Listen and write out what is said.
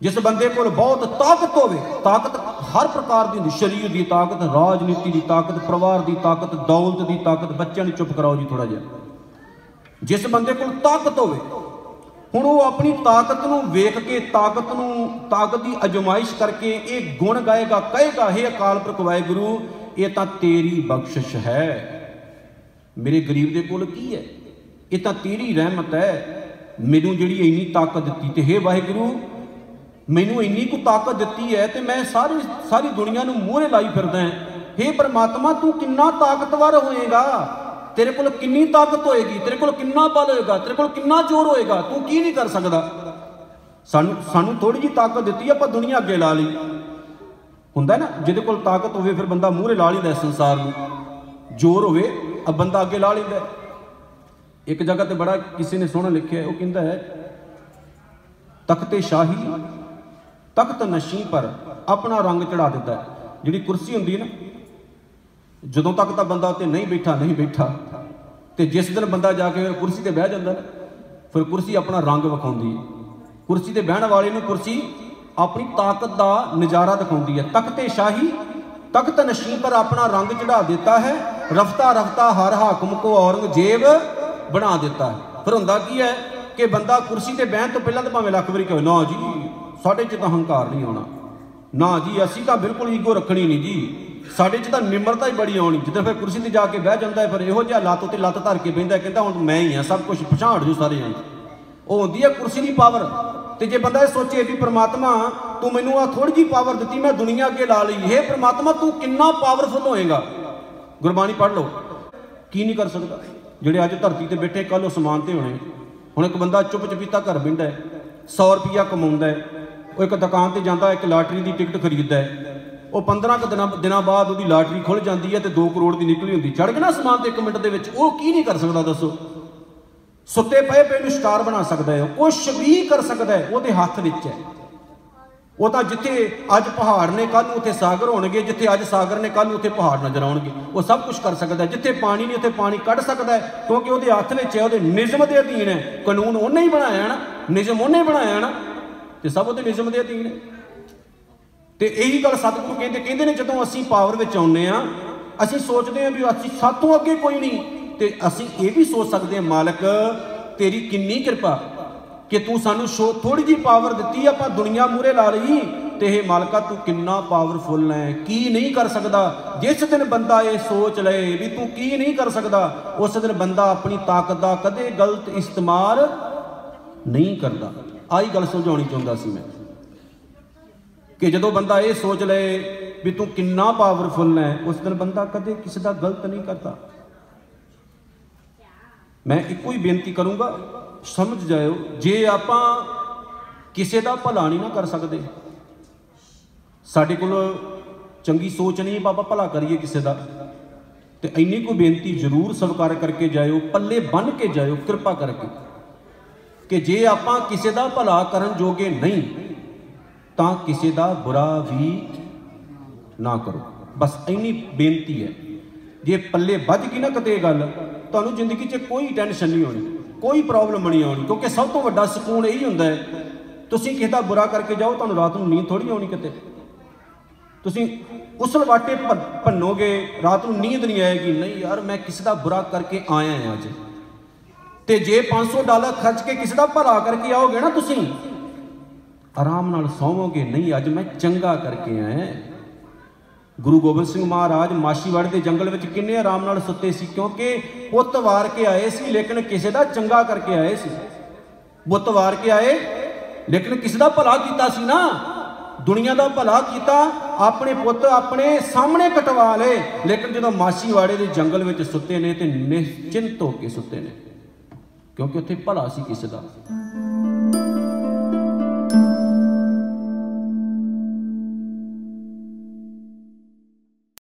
ਜਿਸ ਬੰਦੇ ਕੋਲ ਬਹੁਤ ਤਾਕਤ ਹੋਵੇ, ਤਾਕਤ ਹਰ ਪ੍ਰਕਾਰ ਦੀ ਹੁੰਦੀ, ਸਰੀਰ ਦੀ ਤਾਕਤ, ਰਾਜਨੀਤੀ ਦੀ ਤਾਕਤ, ਪਰਿਵਾਰ ਦੀ ਤਾਕਤ, ਦੌਲਤ ਦੀ ਤਾਕਤ, ਬੱਚਿਆਂ ਨੂੰ ਚੁੱਪ ਕਰਾਓ ਜੀ ਥੋੜਾ ਜਿਹਾ। ਜਿਸ ਬੰਦੇ ਕੋਲ ਤਾਕਤ ਹੋਵੇ, ਹੁਣ ਉਹ ਆਪਣੀ ਤਾਕਤ ਨੂੰ ਵੇਖ ਕੇ, ਤਾਕਤ ਨੂੰ, ਤਾਕਤ ਦੀ ਅਜਮਾਇਸ਼ ਕਰਕੇ ਇਹ ਗੁਣ ਗਾਏਗਾ, ਕਹੇਗਾ, ਹੈ ਅਕਾਲ ਪੁਰਖ ਵਾਹਿਗੁਰੂ, ਇਹ ਤਾਂ ਤੇਰੀ ਬਖਸ਼ਿਸ਼ ਹੈ। ਮੇਰੇ ਗਰੀਬ ਦੇ ਕੋਲ ਕੀ ਹੈ? ਇਹ ਤਾਂ ਤੇਰੀ ਰਹਿਮਤ ਹੈ। ਮੈਨੂੰ ਜਿਹੜੀ ਇੰਨੀ ਤਾਕਤ ਦਿੱਤੀ ਤੇ ਹੈ ਵਾਹਿਗੁਰੂ, ਮੈਨੂੰ ਇੰਨੀ ਕੁ ਤਾਕਤ ਦਿੱਤੀ ਹੈ ਤੇ ਮੈਂ ਸਾਰੀ ਸਾਰੀ ਦੁਨੀਆ ਨੂੰ ਮੂਹਰੇ ਲਾਈ ਫਿਰਦਾ ਹਾਂ। हे ਪ੍ਰਮਾਤਮਾ, ਤੂੰ ਕਿੰਨਾ ਤਾਕਤਵਰ ਹੋਏਗਾ? ਤੇਰੇ ਕੋਲ ਕਿੰਨੀ ਤਾਕਤ ਹੋਏਗੀ? ਤੇਰੇ ਕੋਲ ਕਿੰਨਾ ਬਲ ਹੋਏਗਾ? ਤੇਰੇ ਕੋਲ ਕਿੰਨਾ ਜ਼ੋਰ ਹੋਏਗਾ? ਤੂੰ ਕੀ ਨਹੀਂ ਕਰ ਸਕਦਾ? ਸਾਨੂੰ ਸਾਨੂੰ ਥੋੜੀ ਜੀ ਤਾਕਤ ਦਿੱਤੀ, ਆਪਾਂ ਦੁਨੀਆ ਅੱਗੇ ਲਾ ਲਈ। ਹੁੰਦਾ ਨਾ, ਜਿਹਦੇ ਕੋਲ ਤਾਕਤ ਹੋਵੇ, ਫਿਰ ਬੰਦਾ ਮੂਹਰੇ ਲਾ ਲੈਂਦਾ ਸੰਸਾਰ ਨੂੰ। ਜ਼ੋਰ ਹੋਵੇ ਆ ਬੰਦਾ ਅੱਗੇ ਲਾ ਲੈਂਦਾ। ਇੱਕ ਜਗ੍ਹਾ ਤੇ ਬੜਾ ਕਿਸੇ ਨੇ ਸੋਹਣਾ ਲਿਖਿਆ, ਉਹ ਕਹਿੰਦਾ ਹੈ, ਤਖਤੇ ਸ਼ਾਹੀ, ਤਖਤ ਨਸ਼ੀ ਪਰ ਆਪਣਾ ਰੰਗ ਚੜਾ ਦਿੰਦਾ ਜਿਹੜੀ ਕੁਰਸੀ ਹੁੰਦੀ ਹੈ ਨਾ, ਜਦੋਂ ਤੱਕ ਤਾਂ ਬੰਦਾ ਉੱਤੇ ਨਹੀਂ ਬੈਠਾ ਨਹੀਂ ਬੈਠਾ, ਤੇ ਜਿਸ ਦਿਨ ਬੰਦਾ ਜਾ ਕੇ ਕੁਰਸੀ ਤੇ ਬਹਿ ਜਾਂਦਾ ਨਾ, ਫਿਰ ਕੁਰਸੀ ਆਪਣਾ ਰੰਗ ਵਿਖਾਉਂਦੀ ਹੈ। ਕੁਰਸੀ ਤੇ ਬਹਿਣ ਵਾਲੇ ਨੂੰ ਕੁਰਸੀ ਆਪਣੀ ਤਾਕਤ ਦਾ ਨਜ਼ਾਰਾ ਦਿਖਾਉਂਦੀ ਹੈ। ਤਖਤੇ ਸ਼ਾਹੀ, ਤਖਤ ਨਸ਼ੀ ਪਰ ਆਪਣਾ ਰੰਗ ਚੜਾ ਦਿੱਤਾ ਹੈ ਰਫਤਾ ਰਫਤਾ ਹਰ ਹਾਕਮ ਕੋ ਔਰੰਗਜ਼ੇਬ ਬਣਾ ਦਿੱਤਾ ਹੈ। ਫਿਰ ਹੁੰਦਾ ਕੀ ਹੈ ਕਿ ਬੰਦਾ ਕੁਰਸੀ ਤੇ ਬਹਿਣ ਤੋਂ ਪਹਿਲਾਂ ਤਾਂ ਭਾਵੇਂ ਲੱਖ ਵਾਰੀ ਕਹੇ, ਨਾ ਜੀ, ਸਾਡੇ 'ਚ ਤਾਂ ਹੰਕਾਰ ਨਹੀਂ ਆਉਣਾ। ਨਾ ਜੀ, ਅਸੀਂ ਤਾਂ ਬਿਲਕੁਲ ਈਗੋ ਰੱਖਣੀ ਨਹੀਂ ਜੀ। ਸਾਡੇ 'ਚ ਤਾਂ ਨਿਮਰਤਾ ਹੀ ਬੜੀ ਆਉਣੀ। ਜਿੱਦਾਂ ਫਿਰ ਕੁਰਸੀ ਤੇ ਜਾ ਕੇ ਬਹਿ ਜਾਂਦਾ ਹੈ, ਫਿਰ ਇਹੋ ਜਿਹਾ ਲੱਤ ਉੱਤੇ ਲੱਤ ਧਰ ਕੇ ਬਹਿੰਦਾ ਕਹਿੰਦਾ ਹੁਣ ਮੈਂ ਹੀ ਆ ਸਭ ਕੁਝ ਪਛਾੜ ਜੂ ਸਾਰੇ ਜਣ। ਉਹ ਹੁੰਦੀ ਹੈ ਕੁਰਸੀ ਦੀ ਪਾਵਰ ਤੇ ਜੇ ਬੰਦਾ ਇਹ ਸੋਚੇ ਵੀ ਪ੍ਰਮਾਤਮਾ, ਤੂੰ ਮੈਨੂੰ ਆ ਥੋੜੀ ਜੀ ਪਾਵਰ ਦਿੱਤੀ, ਮੈਂ ਦੁਨੀਆ ਅੱਗੇ ਲਾ ਲਈ। ਹੈ ਪ੍ਰਮਾਤਮਾ, ਤੂੰ ਕਿੰਨਾ ਪਾਵਰਫੁਲ ਹੋਏਗਾ। ਗੁਰਬਾਣੀ ਪੜ੍ਹ ਲਓ। ਕੀ ਨਹੀਂ ਕਰ ਸਕਦਾ? ਜਿਹੜੇ ਅੱਜ ਧਰਤੀ ਤੇ ਬੈਠੇ ਕੱਲ ਅਸਮਾਨ ਤੇ ਹੋਣੇ। ਹੁਣ ਇੱਕ ਬੰਦਾ ਚੁੱਪ ਚਪੀਤਾ ਘਰ ਬਿੰਦਾ ਹੈ 100 ਰੁਪਿਆ ਕਮਾਉਂਦਾ ਹੈ, ਉਹ ਇੱਕ ਦੁਕਾਨ ਤੇ ਜਾਂਦਾ, ਇੱਕ ਲਾਟਰੀ ਦੀ ਟਿਕਟ ਖਰੀਦਦਾ ਹੈ। ਉਹ 15 ਕੁ ਦਿਨਾਂ ਦਿਨਾਂ ਬਾਅਦ ਉਹਦੀ ਲਾਟਰੀ ਖੁੱਲ ਜਾਂਦੀ ਹੈ ਤੇ 2 ਕਰੋੜ ਦੀ ਨਿਕਲੀ ਹੁੰਦੀ। ਚੜ ਗਿਆ ਨਾ ਅਸਮਾਨ ਤੇ 1 ਮਿੰਟ ਦੇ ਵਿੱਚ। ਉਹ ਕੀ ਨਹੀਂ ਕਰ ਸਕਦਾ, ਦੱਸੋ? ਸੁੱਤੇ ਪਏ ਪਏ ਨੂੰ ਸਟਾਰ ਬਣਾ ਸਕਦਾ ਹੈ ਕੁਛ ਵੀ ਕਰ ਸਕਦਾ ਹੈ, ਉਹਦੇ ਹੱਥ ਵਿੱਚ ਹੈ। ਉਹ ਤਾਂ ਜਿੱਥੇ ਅੱਜ ਪਹਾੜ ਨੇ ਕੱਲ ਨੂੰ ਉੱਥੇ ਸਾਗਰ ਹੋਣਗੇ, ਜਿੱਥੇ ਅੱਜ ਸਾਗਰ ਨੇ ਕੱਲ ਨੂੰ ਉੱਥੇ ਪਹਾੜ ਨਜ਼ਰ ਆਉਣਗੇ। ਉਹ ਸਭ ਕੁਝ ਕਰ ਸਕਦਾ ਜਿੱਥੇ ਪਾਣੀ ਨਹੀਂ, ਉੱਥੇ ਪਾਣੀ ਕੱਢ ਸਕਦਾ ਕਿਉਂਕਿ ਉਹਦੇ ਹੱਥ ਵਿੱਚ ਹੈ, ਉਹਦੇ ਨਿਯਮ ਦੇ ਅਧੀਨ ਹੈ। ਕਾਨੂੰਨ ਉਹਨੇ ਹੀ ਬਣਾਇਆ ਨਾ, ਨਿਯਮ ਉਹਨੇ ਬਣਾਇਆ ਨਾ, ਤੇ ਸਭ ਉਹਦੇ ਨਿਯਮ ਦੇ ਅਧੀਨ ਹੈ। ਤੇ ਇਹੀ ਗੱਲ ਸਤਿਗੁਰੂ ਕਹਿੰਦੇ ਕਹਿੰਦੇ ਨੇ ਜਦੋਂ ਅਸੀਂ ਪਾਵਰ ਵਿੱਚ ਆਉਂਦੇ ਆ ਅਸੀਂ ਸੋਚਦੇ ਆ ਵੀ ਅਸੀਂ ਸਾਤੋਂ ਅੱਗੇ ਕੋਈ ਨਹੀਂ, ਤੇ ਅਸੀਂ ਇਹ ਵੀ ਸੋਚ ਸਕਦੇ ਆ ਮਾਲਕ, ਤੇਰੀ ਕਿੰਨੀ ਕਿਰਪਾ ਕਿ ਤੂੰ ਸਾਨੂੰ ਸ਼ੋ ਥੋੜੀ ਜੀ ਪਾਵਰ ਦਿੱਤੀ, ਆਪਾਂ ਦੁਨੀਆ ਮੂਰੇ ਲਾ ਲਈ। ਤੇ ਇਹ ਮਾਲਕਾ, ਤੂੰ ਕਿੰਨਾ ਪਾਵਰਫੁਲ ਹੈ। ਕੀ ਨਹੀਂ ਕਰ ਸਕਦਾ? ਜਿਸ ਦਿਨ ਬੰਦਾ ਇਹ ਸੋਚ ਲਏ ਵੀ ਤੂੰ ਕੀ ਨਹੀਂ ਕਰ ਸਕਦਾ, ਉਸ ਦਿਨ ਬੰਦਾ ਆਪਣੀ ਤਾਕਤ ਦਾ ਕਦੇ ਗਲਤ ਇਸਤੇਮਾਲ ਨਹੀਂ ਕਰਦਾ। ਆਹੀ ਗੱਲ ਸਮਝਾਉਣੀ ਚਾਹੁੰਦਾ ਸੀ ਮੈਂ। ਕਿ ਜਦੋਂ ਬੰਦਾ ਇਹ ਸੋਚ ਲਏ ਵੀ ਤੂੰ ਕਿੰਨਾ ਪਾਵਰਫੁਲ ਹੈ, ਉਸ ਦਿਨ ਬੰਦਾ ਕਦੇ ਕਿਸੇ ਦਾ ਗਲਤ ਨਹੀਂ ਕਰਦਾ। ਮੈਂ ਇੱਕੋ ਹੀ ਬੇਨਤੀ ਕਰੂੰਗਾ, ਸਮਝ ਜਾਇਓ, ਜੇ ਆਪਾਂ ਕਿਸੇ ਦਾ ਭਲਾ ਨਹੀਂ ਨਾ ਕਰ ਸਕਦੇ, ਸਾਡੇ ਕੋਲ ਚੰਗੀ ਸੋਚ ਨਹੀਂ ਬਾਬਾ ਭਲਾ ਕਰੀਏ ਕਿਸੇ ਦਾ, ਤੇ ਇੰਨੀ ਕੋ ਬੇਨਤੀ ਜ਼ਰੂਰ ਸਵੀਕਾਰ ਕਰਕੇ ਜਾਇਓ, ਪੱਲੇ ਬੰਨ ਕੇ ਜਾਇਓ, ਕਿਰਪਾ ਕਰਕੇ, ਕਿ ਜੇ ਆਪਾਂ ਕਿਸੇ ਦਾ ਭਲਾ ਕਰਨ ਜੋਗੇ ਨਹੀਂ, ਤਾਂ ਕਿਸੇ ਦਾ ਬੁਰਾ ਵੀ ਨਾ ਕਰੋ। ਬਸ ਇੰਨੀ ਬੇਨਤੀ ਹੈ। ਜੇ ਪੱਲੇ ਵੱਜ ਗਈ ਨਾ ਕਦੇ ਗੱਲ ਤੁਹਾਨੂੰ ਜ਼ਿੰਦਗੀ 'ਚ ਕੋਈ ਟੈਨਸ਼ਨ ਨਹੀਂ ਹੋਣੀ, ਕੋਈ ਪ੍ਰੋਬਲਮ ਨਹੀਂ ਆਉਣੀ, ਕਿਉਂਕਿ ਸਭ ਤੋਂ ਵੱਡਾ ਸਕੂਨ ਇਹੀ ਹੁੰਦਾ ਹੈ। ਤੁਸੀਂ ਕਿਸੇ ਦਾ ਬੁਰਾ ਕਰਕੇ ਜਾਓ, ਤੁਹਾਨੂੰ ਰਾਤ ਨੂੰ ਨੀਂਦ ਥੋੜੀ ਆਉਣੀ ਕਿਤੇ। ਤੁਸੀਂ ਉਸਲ ਵਾਟੇ ਭੰਨੋਗੇ, ਰਾਤ ਨੂੰ ਨੀਂਦ ਨਹੀਂ ਆਏਗੀ, ਨਹੀਂ ਯਾਰ, ਮੈਂ ਕਿਸੇ ਦਾ ਬੁਰਾ ਕਰਕੇ ਆਇਆ ਹਾਂ ਅੱਜ। ਤੇ ਜੇ 500 ਡਾਲਰ ਖਰਚ ਕੇ ਕਿਸੇ ਦਾ ਭਲਾ ਕਰਕੇ ਆਓਗੇ ਨਾ ਤੁਸੀਂ, ਆਰਾਮ ਨਾਲ ਸੌਵੋਗੇ, ਨਹੀਂ, ਅੱਜ ਮੈਂ ਚੰਗਾ ਕਰਕੇ ਆਇਆ ਗੁਰੂ ਗੋਬਿੰਦ ਸਿੰਘ ਮਹਾਰਾਜ ਮਾਸ਼ੀਵਾੜ ਦੇ ਜੰਗਲ ਵਿੱਚ ਕਿੰਨੇ ਆਰਾਮ ਨਾਲ ਸੁੱਤੇ ਸੀ ਕਿਉਂਕਿ ਪੁੱਤ ਵਾਰ ਕੇ ਆਏ ਸੀ, ਲੇਕਿਨ ਕਿਸੇ ਦਾ ਚੰਗਾ ਕਰਕੇ ਆਏ ਸੀ। ਬੁੱਤ ਵਾਰ ਕੇ ਆਏ, ਲੇਕਿਨ ਕਿਸੇ ਦਾ ਭਲਾ ਕੀਤਾ ਸੀ ਨਾ। ਦੁਨੀਆ ਦਾ ਭਲਾ ਕੀਤਾ, ਆਪਣੇ ਪੁੱਤ ਆਪਣੇ ਸਾਹਮਣੇ ਕਟਵਾ ਲਏ। ਲੇਕਿਨ ਜਦੋਂ ਮਾਸ਼ੀਵਾੜੇ ਦੇ ਜੰਗਲ ਵਿੱਚ ਸੁੱਤੇ ਨੇ ਤੇ ਨਿਸ਼ਚਿੰਤ ਹੋ ਕੇ ਸੁੱਤੇ ਨੇ, ਕਿਉਂਕਿ ਉੱਥੇ ਭਲਾ ਸੀ ਕਿਸੇ ਦਾ।